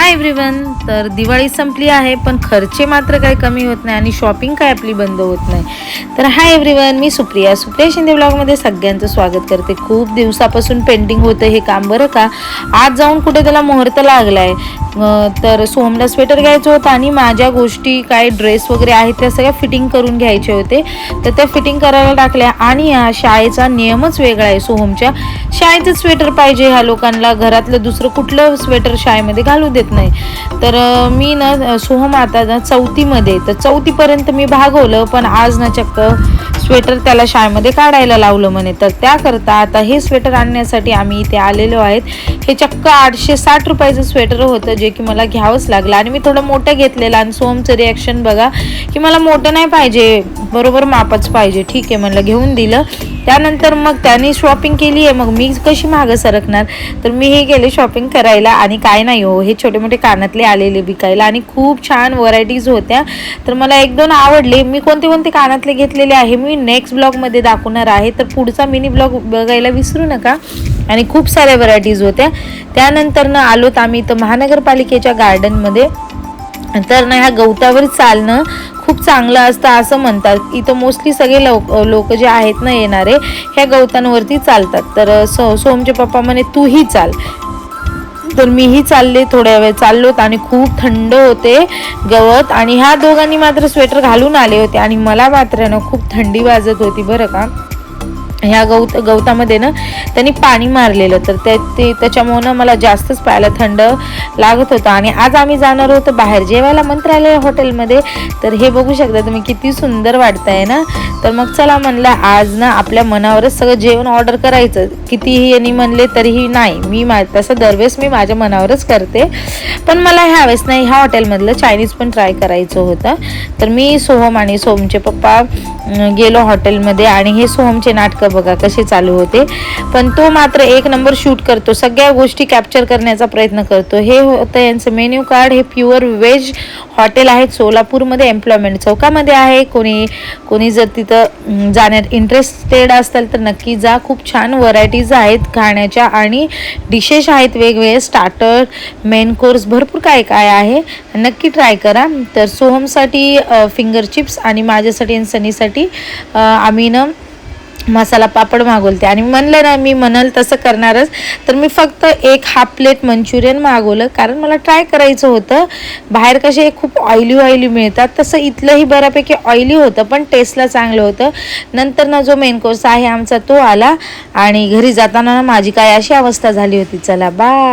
Hi everyone तर दिवाळी संपली आहे पण खर्चे मात्र काही कमी होत नाही आणि शॉपिंग काय आपली बंद होत नाही. तर हाय एव्हरीवन मी सुप्रिया. सुप्रिया शिंदे ब्लॉगमध्ये सगळ्यांचं स्वागत करते. खूप दिवसापासून पेंटिंग होतं हे काम बरं का? आज जाऊन कुठे त्याला मुहूर्त लागलाय? आहे तर सोहमला स्वेटर घ्यायचं होतं आणि माझ्या गोष्टी काय ड्रेस वगैरे आहेत त्या सगळ्या फिटिंग करून घ्यायचे होते. तर त्या फिटिंग करायला टाकल्या आणि हा शाळेचा नियमच वेगळा आहे सोहमच्या शाळेचं स्वेटर पाहिजे ह्या लोकांना घरातलं दुसरं कुठलं स्वेटर शाळेमध्ये घालू देत नाही. तर मी ना सोहम आता ना चौथीमध्ये तर चौथीपर्यंत मी भागवलं पण आज ना चक्क स्वेटर त्याला शाळेमध्ये काढायला लावलं म्हणे. तर त्याकरता आता हे स्वेटर आणण्यासाठी आम्ही इथे आलेलो आहेत. हे चक्क आठशे साठ रुपयाचं स्वेटर होतं जे की मला घ्यावंच लागलं. आणि मी थोडं मोठं घेतलेलं आणि सोमचं रिॲक्शन बघा की मला मोठं नाही पाहिजे बरोबर मापच पाहिजे. ठीक आहे म्हणलं घेऊन दिलं. त्यानंतर मग त्याने शॉपिंग केली आहे. मग मी कशी मागं सरकणार? तर मी हे गेले शॉपिंग करायला आणि काय नाही हो हे छोटे मोठे कानातले आलेले विकायला आणि खूप छान व्हरायटीज होत्या. तर मला एक दोन आवडले. मी कोणते कोणते कानातले घेतलेले आहे मी नेक्स्ट ब्लॉगमध्ये दाखवणार आहे. तर पुढचा मिनी ब्लॉग बघायला विसरू नका. आणि खूप साऱ्या व्हरायटीज होत्या. त्यानंतर ना आलोत आम्ही इथं महानगरपालिकेच्या गार्डनमध्ये तर ना ह्या गवतावर चालणं खूप चांगलं असतं असं म्हणतात. इथं मोस्टली सगळे लोक लोक जे आहेत ना येणारे ह्या गवतांवरती चालतात. तर सो सोमचे पप्पा म्हणे तूही चाल. तर मीही चालले थोड्या वेळ चाललोत आणि खूप थंड होते गवत आणि ह्या दोघांनी मात्र स्वेटर घालून आले होते आणि मला मात्र ना खूप थंडी वाजत होती बरं का. ह्या गवत गवतामध्ये ना त्यांनी पाणी मारलेलं. तर ते ते त्याच्यामुळं ना मला जास्तच पाहायला थंड लागत होतं. आणि आज आम्ही जाणार होतो बाहेर जेवायला मंत्रालय हॉटेलमध्ये. तर हे बघू शकता तुम्ही किती सुंदर वाटतंय ना. तर मग चला म्हणलं आज ना आपल्या मनावरच सगळं जेवण ऑर्डर करायचं. कितीही यांनी म्हणले तरीही नाही. मी मा तसं दरवेळेस मी माझ्या मनावरच करते. पण मला ह्यावेळेस नाही ह्या हॉटेलमधलं चायनीज पण ट्राय करायचं होतं. तर मी सोहम आणि सोहमचे पप्पा गेलो हॉटेलमध्ये. आणि हे सोहमचे नाटकं बघा कसे चालू होते. पण तो मात्र एक नंबर शूट करतो. सगळ्या गोष्टी कॅप्चर करण्याचा प्रयत्न करतो. हे होतं यांचं मेन्यू कार्ड हे प्युअर व्हेज हॉटेल आहे. सोलापूरमध्ये एम्प्लॉयमेंट चौकामध्ये आहे. कोणी कोणी जर तिथं जाण्यात इंटरेस्टेड असाल तर नक्की जा. खूप छान व्हरायटीज आहेत खाण्याच्या आणि डिशेस आहेत वेगवेगळे. स्टार्टर मेन कोर्स भरपूर काय काय आहे. नक्की ट्राय करा. तर सोहमसाठी फिंगर चिप्स आणि माझ्यासाठी आणि सनीसाठी आम्ही ना मसाला पापड मागवलते. आणि म्हणलं ना मी म्हणाल तसं करणारच. तर मी फक्त एक हाफ प्लेट मंचुरियन मागवलं. कारण मला ट्राय करायचं होतं. बाहेर कसे खूप ऑइली ऑइली मिळतात. तसं इथलंही बऱ्यापैकी ऑइली होतं पण टेस्टला चांगलं होतं. नंतर ना जो मेन कोर्स आहे आमचा तो आला. आणि घरी जाताना माझी काय अशी अवस्था झाली होती. चला बाय